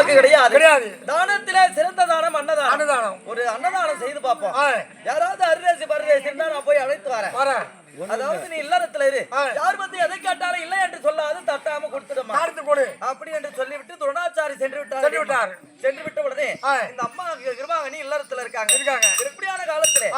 நமக்கு கிடையாது. கிடையாது. தானத்திலே சிறந்த தானம் அன்னதானம். அன்னதானம். ஒரு அன்னதானம் செய்து பார்ப்போம். ஆ, யாராவது அருதேசி பரதேசி இருந்தா நான் போய் அழைத்து வரேன். வரேன். அதாவது நீ இல்லறத்துல இரு. யார் வந்து எதை கேட்டாலும் இல்லை என்று சொல்லாது தட்டாம கொடுத்துடுமா? காரத்து கொடு. அப்படி என்று சொல்லிவிட்டு துரோணாச்சாரி சென்று விட்டார். சென்று விட்டார். சென்று விட்ட உடனே. இந்த அம்மா கிருபாங்கனி இல்லறத்துல இருக்காங்க. இருக்காங்க. இப்படியான காலத்திலே?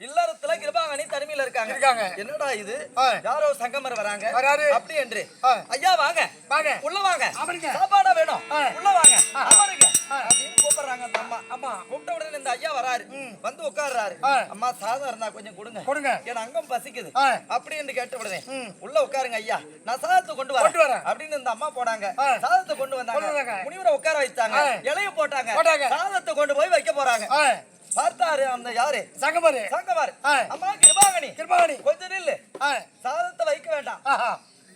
இல்லறத்துல கிருபாங்கனி தனிமையில இருக்காங்க இருக்காங்க. என்னடா இது. யாரோ சங்கமர் வராங்க வராரு. அப்படி என்று. ஐயா வாங்க வாங்க உள்ள வாங்க. சாப்பாடா வேணும். உள்ள வாங்க. அமருங்க. அப்படின்னு கூப்பிடுறாங்க அந்த அம்மா ஆமா கூப்பிட்ட உடனே இந்த ஐயா வராரு வந்து உட்கார்றாரு. அம்மா சாதம் இருந்தா கொஞ்சம் கொடுங்க கொடுங்க என் அங்கம் பசிக்குது. அப்படி என்று கேட்ட உடனே. உள்ள உட்காருங்க ஐயா நான் சாதத்தை கொண்டு கொண்டு வரேன் வரேன். அப்படின்னு இந்த அம்மா போனாங்க. சாதத்தை கொண்டு வந்தாங்க. முனிவரை உட்கார வைத்தாங்க. இலைய போட்டாங்க. சாதத்தை கொண்டு போய் வைக்க போறாங்க பார்த்தாரு அந்த யாரு? சங்கமரு சங்கமார். அம்மா கிருபாகனி. கிருபாணி கொஞ்ச நில்லு. சாதத்தை வைக்க வேண்டாம்.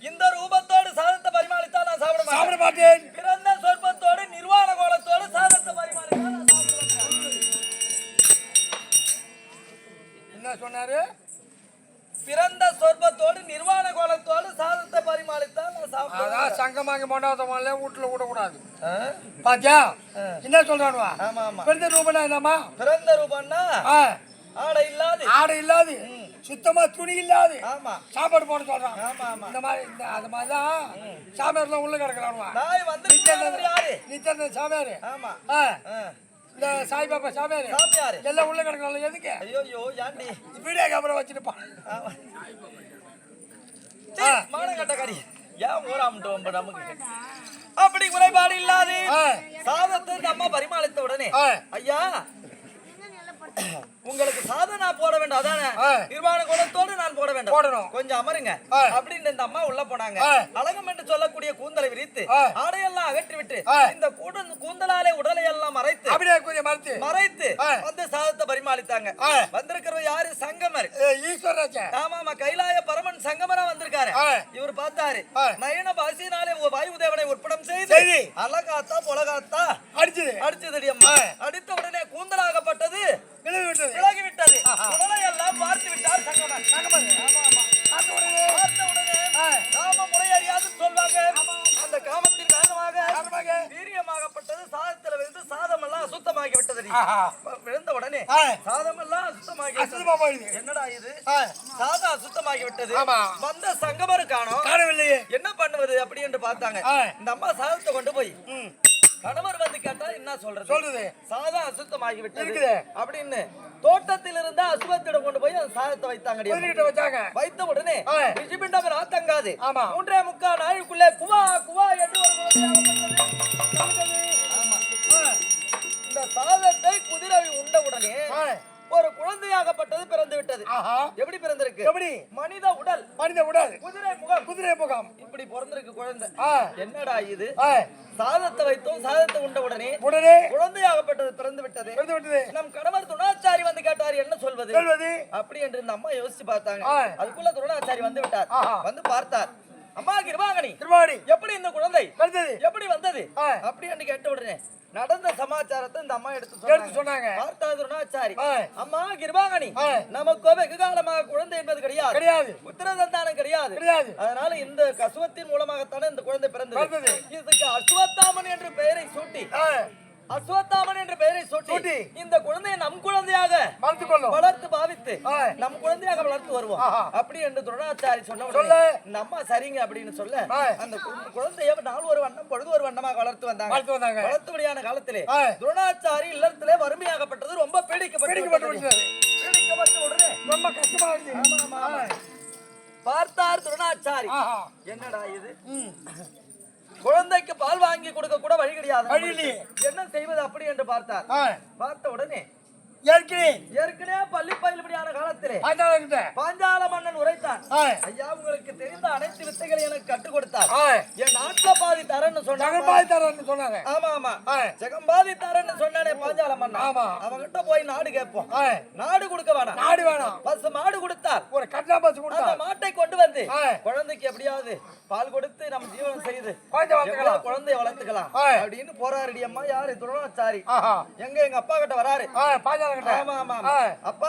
இந்த ரூபத்தோடு சாதத்தை பரிமாளித்தா நான் சாப்பிட சாப்பிட மாட்டேன். மாட்டேன் பிறந்த சொற்பத்தோடு நிர்வாண கோலத்தோடு சாதத்தை பரிமாளித்தா நான் சாப்பிட மாட்டேன். என்ன சொன்னாரு? பிறந்த சொற்பத்தோடு நிர்வாண கோலத்தோடு சாதத்தை சாப்பிட அதான் சங்கமாங்க மண்டபத்தமால வீட்டுல விடக்கூடாது? பாத்தியா? என்ன சொல்றானுவா? பெருந்த ரூபனா என்னம்மா? பிறந்த ரூபம்னா ஆ, ஆடை இல்லாது. ஆடை இல்லாது. சுத்தமா துணி இல்லாது. ஆமா. சாப்பாடு போட சொல்றான். இந்த மாதிரி இந்த அது மாதிரி தான் சாமியார்லாம் உள்ள கிடக்குறானுவா? நித்தியானந்த சாமியார். ஆமா. ஆ, ஆ. இந்த சாய்பாபா சாமியார். சாமியாரு. எல்லாம் உள்ள கிடக்குறாங்க. எதுக்கு? ஐயோ ஐயோ ஏண்டி வீடியோ கேமரா வச்சிருப்பான். கடி ஏன் ஊராமட்டு வம்ப நமக்கு? அப்படி குறைபாடு இல்லாது. சாதத்தை அம்மா பரிமாளித்த உடனே. ஐயா உங்களுக்கு சாதம் நான் போட வேண்டும் அதானே. நிர்வாண குணத்தோடு நான் போட வேண்டும் போடணும். கொஞ்சம் அமருங்க. அப்படின்னு இந்த அம்மா உள்ள போனாங்க. அழகம் என்று சொல்லக்கூடிய கூந்தலை விரித்து. ஆடையெல்லாம் அகற்றி விட்டு. இந்த கூடன் கூந்தலாலே உடலை எல்லாம் மறைத்து அப்படியே கொஞ்சம் மறுத்து மறைத்து. வந்து சாதத்தை பரிமாளித்தாங்க ஆ. வந்திருக்கிறவர் யாரு சங்கமர் ஈஸ்வராச்சன் ஆமாமா கைலாய பரமன் சங்கமரா வந்திருக்காரு. இவர் பார்த்தாரு. நயன பாசினாலே ஒரு வாயுதேவனை உற்படம் செய்து. அழகாத்தா பொலகாத்தா அடிச்சது ஆ. அடித்த உடனே காரணமாக வீரியமாகப்பட்டது சாதத்துல விழுந்து சாதம் எல்லாம் அசுத்தமாகி விட்டது. விழுந்த உடனே. சாதம் எல்லாம் அசுத்தமாகி விட்டது. அசுத்தமா போயிடுது என்னடா இது சாதம் அசுத்தமாகி விட்டது. வந்த சங்கமரு காணோம் காணவில்லையே என்ன பண்ணுவது அப்படி என்று பார்த்தாங்க. இந்த அம்மா சாதத்தை கொண்டு போய் கணவர் வந்து கேட்டா என்ன சொல்றது சொல்றது சாதம் அசுத்தமாகி விட்டது. அப்படின்னு தோட்டத்தில் இருந்த அசுவத்திடம் கொண்டு போய் அந்த சாதத்தை வைத்தாங்க வச்சாங்க வைத்த உடனே ஆ. ரிஷிபிண்டம் ராத்தங்காது ஆமா. மூன்றே முக்கா நாளுக்குள்ளே குவா குவா என்று ஒரு இந்த சாதத்தை குதிரை உண்ட உடனே ஒரு குழந்தையாகப்பட்டது பிறந்து விட்டது. எப்படி பிறந்திருக்கு? எப்படி? மனித உடல். மனித உடல். குதிரை முகம். குதிரை முகம். இப்படி பிறந்திருக்கு குழந்தை. என்னடா இது? சாதத்தை வைத்தோம் சாதத்தை உண்ட உடனே உடனே குழந்தையாகப்பட்டது பிறந்து விட்டது. விழுந்து விட்டது. நம் கணவர் துணாச்சாரி வந்து கேட்டார் என்ன சொல்வது? சொல்வது? அப்படி என்று இந்த அம்மா யோசிச்சு பார்த்தாங்க. அதுக்குள்ள துணாச்சாரி வந்து விட்டார். வந்து பார்த்தார். அம்மா கிருபாங்கனி திருவாடி எப்படி இந்த குழந்தை? எப்படி வந்தது? ஆ. அப்படி என்று கேட்ட உடனே நடந்த சமாச்சாரத்தை இந்த அம்மா எடுத்து எடுத்து சொன்னாங்க. ஆ. அம்மா கிருபாங்கனி ஆ. நமக்கு வெகு காலமாக குழந்தை என்பது கிடையாது. கிடையாது. புத்திர சந்தானம் கிடையாது. கிடையாது. அதனால இந்த கசுவத்தின் மூலமாகத்தானே இந்த குழந்தை பிறந்தது. இதுக்கு அஸ்வத்தாமன் என்ற பெயரை சூட்டி. அஸ்வத்தாமன் என்ற பெயரை சூட்டி. இந்த குழந்தையை நம் குழந்தையாக மறுத்து கொள்ளும் வளர்த்து பாவித்து. நம் குழந்தையாக வளர்த்து வருவோம். அப்படி என்று துரோணாச்சாரி சொன்ன சொல்ல. அம்மா சரிங்க அப்படின்னு சொல்ல. அந்த குழந்தைய நாள் ஒரு வண்ணம் பொழுது ஒரு வண்ணமாக வளர்த்து வந்தாங்க வளர்த்து வந்தாங்க வளர்த்துபடியான காலத்திலே. துரோணாச்சாரி இல்லத்திலே வறுமையாகப்பட்டது ரொம்ப பீடிக்கப்பட்டு உடனே ரொம்ப கஷ்டமா. பார்த்தார் துரணாச்சாரி என்னடா இது குழந்தைக்கு பால் வாங்கி கொடுக்க கூட வழி கிடையாது வழி இல்லையே. செய்வது அப்படி என்று பார்த்தார். பார்த்த உடனே ஏற்கனவே ஏற்கனவே பள்ளி பயிலுபடியான காலத்திலே பாஞ்சாலங்கிட்ட பாஞ்சால மன்னன் உரைத்தான். ஐயா உங்களுக்கு தெரிந்த அனைத்து வித்தைகளை எனக்கு கற்றுக் கொடுத்தார். என் நாட்டுல பாதி தரேன்னு சொன்னாங்க. ஜெகபாய் தரேன்னு சொன்னாங்க. ஆமா ஆமா. ஜெகம்பாதி தரேன்னு சொன்னானே பாஞ்சால மன்னன். ஆமா. அவன்கிட்ட போய் நாடு கேட்போம். நாடு கொடுக்க வேணாம். நாடு வேணாம். பஸ் மாடு கொடுத்தார். ஒரு கட்டா பஸ் கொடுத்தா. அந்த மாட்டை கொண்டு வந்து. குழந்தைக்கு எப்படியாவது பால் கொடுத்து நம்ம ஜீவனம் செய்து குழந்தைய வளர்த்துக்கலாம். அப்படின்னு போராடி அம்மா யாரு? துரோணாச்சாரி. ஆஹா. எங்க எங்க அப்பா கிட்ட வராரு. ஆ அப்பா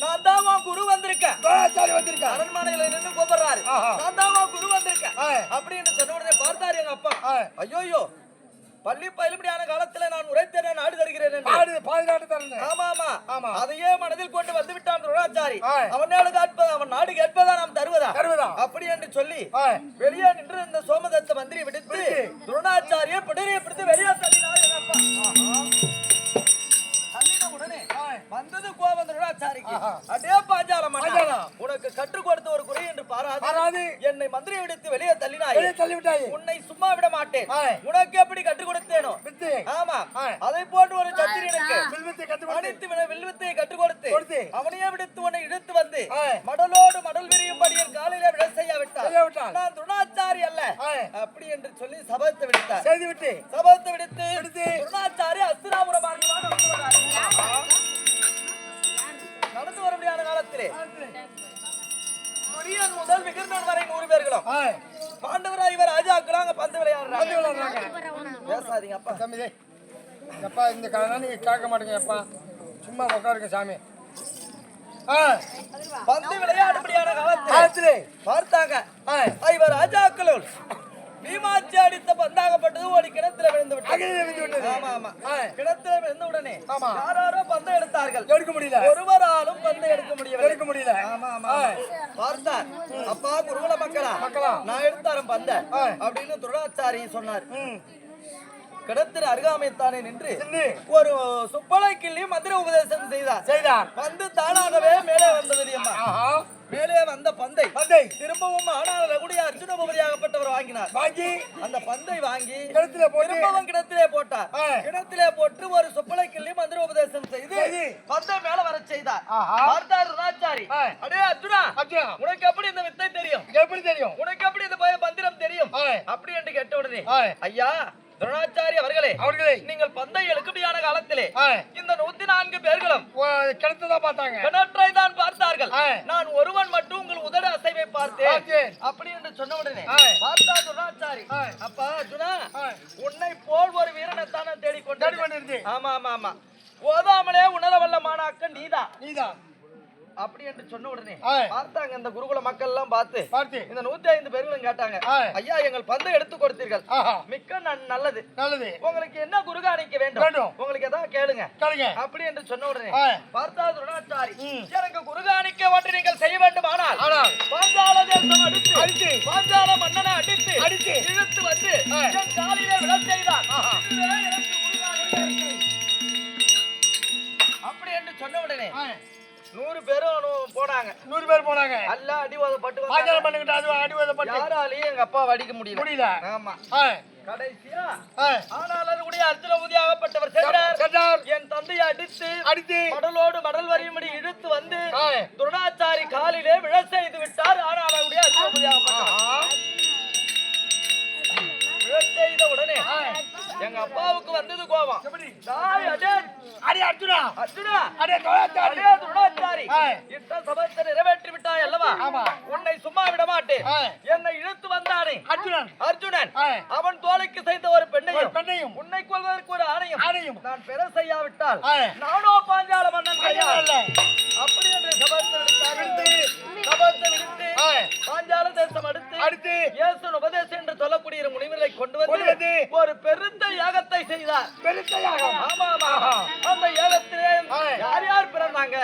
நான் தான் உன் குரு வந்திருக்கேன். தோழாச்சாரி வந்திருக்கா அரண்மனையில நின்னு கூப்பிடுறாரு ஆஹா. நான் தான் உன் குரு வந்திருக்கேன். ஆ. அப்படின்னு சொன்ன உடனே பார்த்தாரு எங்க அப்பா. ஆ. ஐயோயோ பள்ளி பயிலுபடியான காலத்துல நான் உரைத்தேனே நாடு தருகிறேன். பாடு பாதுகாட்டு தரேன் ஆமா ஆமா. ஆமா. அதையே மனதில் கொண்டு வந்து விட்டான் துரோணாச்சாரி. அவன் நாடு காட்பதா அவன் நாடு கேட்பதா நாம் தருவதா? தருவதா? அப்படி என்று சொல்லி வெளியே நின்று இந்த சோமதத்த மந்திரி விடுத்து துரோணாச்சாரியை பிடரியை பிடித்து வெளியே அடே அண்ணா, பாஞ்சாலம். உனக்கு கற்றுக் கொடுத்த ஒரு குறை என்று பாராது. என்னை மந்திரி விடுத்து வெளியே தள்ளினாய் வெளியே தள்ளி விட்டாய் உன்னை சும்மா விட மாட்டேன். உனக்கு எப்படி கற்றுக் கொடுத்தேனோ ஆமா. அதை போன்று ஒரு சத்திரியனுக்கு வில்வித்தை கத்து கொடுத்து அனைத்து வில்வித்தையை கற்றுக் கொடுத்து. அவனையே விடுத்து உன்னை இழுத்து வந்து. மடலோடு மடல் விரியும்படி என் காலையில விட செய்ய விட்டார் செய்ய விட்டார். நான் துணாச்சாரி அல்ல. அப்படி என்று சொல்லி சபத்தை விடுத்தார் செய்து விட்டு சபத்தை விடுத்து. துணாச்சாரி அஸ்தினாபுர காலத்திலே துரியன் முதல் விகிர்ந்தன் வரை நூறு பேர்களும். பாண்டவராய் இவர் ராஜாக்களாங்க பந்து விளையாடுறாங்க. பேசாதீங்க அப்பா. தம்பி. எப்பா இந்த கதை நீங்க கேட்க மாட்டீங்க எப்பா. சும்மா உட்காருங்க சாமி. பந்து விளையாடும்படியான காலத்தில் பார்த்தாங்க. இவர் ராஜாக்களுள் பீமாச்சி அடித்த பந்தாகப்பட்டது ஒரு கிணத்துல விழுந்து விட்டது ஆமா ஆமா. கிணத்துல விழுந்த உடனே ஆமா. யாராரோ பந்தை எடுத்தார்கள். எடுக்க முடியல. ஒருவராலும் பந்தை எடுக்க முடியவில்லை. எடுக்க முடியல. ஆமா ஆமா பார்த்தார் அப்பா குருகுல மக்களா? மக்களா. நான் எடுத்தாரன் பந்த ஆ. அப்படின்னு துருடாச்சாரி சொன்னார். ம். கிணத்தின் அருகாமைத்தானே நின்று நின்று. ஒரு சுப்பளை கிள்ளி மந்திர உபதேசம் செய்தார். செய்தார். பந்து தானாகவே மேலே வந்தது அம்மா. மேலே வந்த பந்தை. பந்தை. திரும்பவும் ஆனால் ரகுடிய அர்ஜுன உபதியாகப்பட்டவர் வாங்கினார். வாங்கி அந்த பந்தை வாங்கி கழுத்துல போட்டு திரும்பவும் கிணத்திலே போட்டார். கிணத்திலே போட்டு ஒரு சுப்பளை கிள்ளி மந்திர உபதேசம் செய்து செய்து. பந்தை மேல வர செய்தார் ஆஹா. பார்த்தார் ராஜாரி ஆ. அடே அர்ஜுனா அர்ஜுனா உனக்கு எப்படி இந்த வித்தை தெரியும் எப்படி தெரியும் உனக்கு எப்படி இந்த பய பந்திரம் தெரியும். அப்படி என்று கேட்ட உடனே ஆ. ஐயா துரோணாச்சாரி அவர்களே அவர்களே நீங்கள் பந்தை எழுக்கும்படியான காலத்திலே இந்த நூத்தி நான்கு பேர்களும் கிணத்துதான் பார்த்தாங்க கிணற்றை தான் பார்த்தார்கள். நான் ஒருவன் மட்டும் உங்கள் உதட அசைவை பார்த்தேன். அப்படி என்று சொன்ன உடனே. பார்த்தா. அப்பா அர்ஜுனா. உன்னை போல் ஒரு வீரனை தானே தேடிக்கொண்டு. ஆமா ஆமா ஆமா ஓதாமலே உணர வல்ல மாணாக்கன் நீதான் நீதான் அப்படி என்று சொன்ன உடனே. பார்த்தாங்க இந்த குருகுல மக்கள் எல்லாம் பார்த்து இந்த நூத்தி ஐந்து பேர்களும் கேட்டாங்க. ஐயா எங்கள் பந்தை எடுத்து கொடுத்தீர்கள் மிக்க நல்லது நல்லது உங்களுக்கு என்ன குருகாணிக்க வேண்டும் வேண்டும். உங்களுக்கு எதாவது கேளுங்க அப்படி என்று சொன்ன உடனே. பார்த்தா துரோணாச்சாரி. எனக்கு குருகாணிக்க ஒன்று நீங்கள் செய்ய வேண்டுமானால் ஆனால் பாஞ்சால தேசம் அடித்து அடித்து பாஞ்சால மன்னனை அடித்து அடித்து இழுத்து வந்து. என் காலிலே போனாங்க. நூறு பேர் போனாங்க. அல்ல அடிவாதப்பட்டு. பாஞ்சாலம் பண்ணுகிட்ட அது அடிவதப்பட்டு யாராலையும் எங்க அப்பா அடிக்க முடியல. முடியல. ஆமா. கடைசியா ஆனால் அதனுடைய சென்றார். என் தந்தையை அடித்து அடித்து மடலோடு மடல் வரியும்படி இழுத்து வந்து துரோணாச்சாரி காலிலே விழ செய்து விட்டார். ஆனால் அவருடைய விழ செய்த உடனே எங்க அப்பாவுக்கு வந்தது கோபம். எப்படி? அடே அர்ஜுனா! அர்ஜுனா! அடே தொழிலாளி அடே துரோணாச்சாரி! ஆ. இட்ட சபத்தை நிறைவேற்றி விட்டாய் அல்லவா? ஆமா. உன்னை சும்மா விட மாட்டேன் என்னை இழுத்து வந்தானே. அர்ஜுனன். அர்ஜுனன் அவன் தோலைக்கு செய்த ஒரு பெண்ணையும் பெண்ணையும். உன்னை கொள்வதற்கு ஒரு ஆணையம் ஆணையும். நான் பெற செய்யாவிட்டால் நானோ பாஞ்சால மன்னன் கையால் அல்ல. அப்படி என்று சபத்தை சபத்தை விடுத்து பாஞ்சால தேசம் அடுத்து அடுத்து. இயேசு உபதேசம் என்று சொல்லக்கூடிய முனிவரை கொண்டு வந்து ஒரு பெருத்த யாகத்தை செய்தார். பெருத்த யாகம். ஆமா ஆமா அந்த யாகத்திலே. யார் யார் பிறந்தாங்க?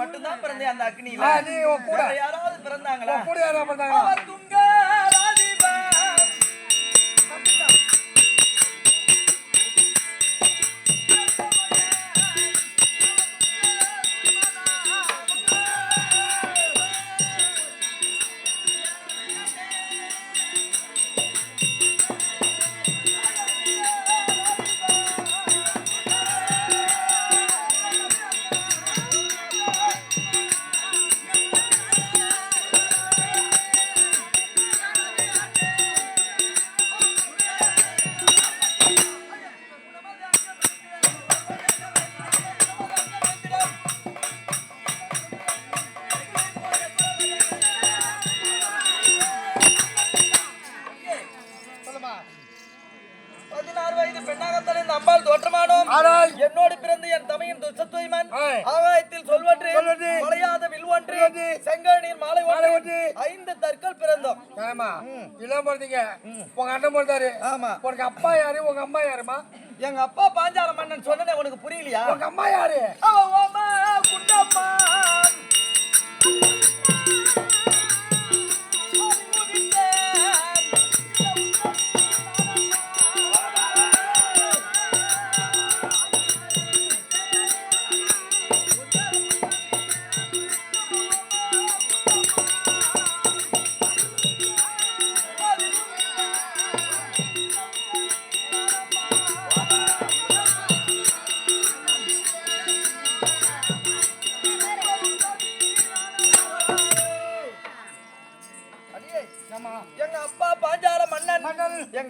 மட்டும்தான் பிறந்தே அந்த அக்னியில. யாராவது பிறந்தாங்களா? கூட யாரா பிறந்தாங்களா? பதினாறு வயது பெண்ணாகத்தானே இந்த அம்பாள் தோற்றமானோம். ஆனால் என்னோடு பிறந்து என் தமையின் துச்சத்துவமன். ஆகாயத்தில் சொல்வன்று. மலையாத வில்வன்று செங்கழநீர் மாலை மாலை ஒன்று. ஐந்து தற்கள் பிறந்தோம். ஏம்மா இல்லாம பிறந்தீங்க உங்க அண்ணன் பிறந்தாரு. ஆமா. உனக்கு அப்பா யாரு? உங்க அம்மா யாருமா எங்க அப்பா பாஞ்சால மன்னன் சொன்னனே உனக்கு புரியலையா? உங்க அம்மா யாரு? அவ குண்டம்மா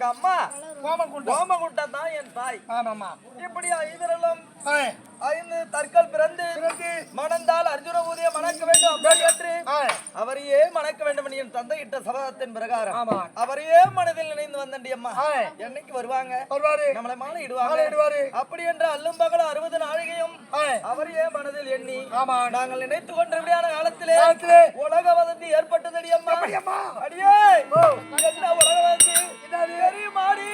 எங்க அம்மா கோமகுண்டம் கோமகுண்டம் தான் என் தாய் ஆமாம்மா இப்படி ஐவர்களும் ஆய். ஐந்து தற்கள் பிறந்து மணந்தால் அர்ஜுன ஊதிய மணக்க வேண்டும். என்று. அவரையே மணக்க வேண்டும் என்று என் தந்தை இட்ட சபதத்தின் பிரகாரம். அவரையே மனதில் நினைந்து வந்தண்டி அம்மா. என்னைக்கு வருவாங்க? வருவாரு. நம்மளை மாலை இடுவாங்க. இடுவாரு. அப்படி என்று அல்லும் பகல் அறுபது நாழிகையும். அவரையே மனதில் எண்ணி ஆமா. நாங்கள் நினைத்து கொண்டிருந்த காலத்திலே உலக வதந்தி ஏற்பட்டதடி அம்மா. அடியே. என்ன உலக வதந்தி? தெரியுமாடி